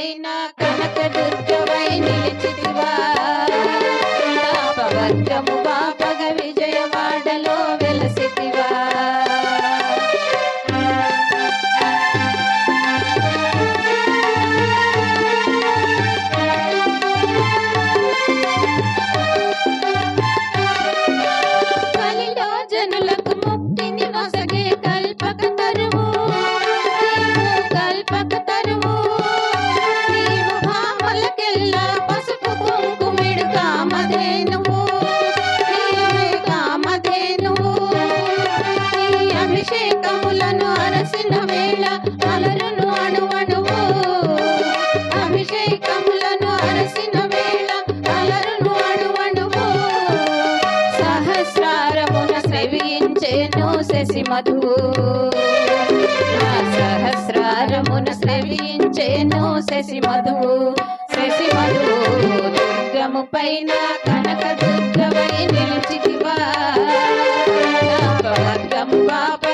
பைனா கணக்கெடுத்து మధు. నా సహస్రారమును శ్రవించేను శశి మధు శశి మధు దుర్గము పైన కనక దుర్గమై నిలిచితివా పాప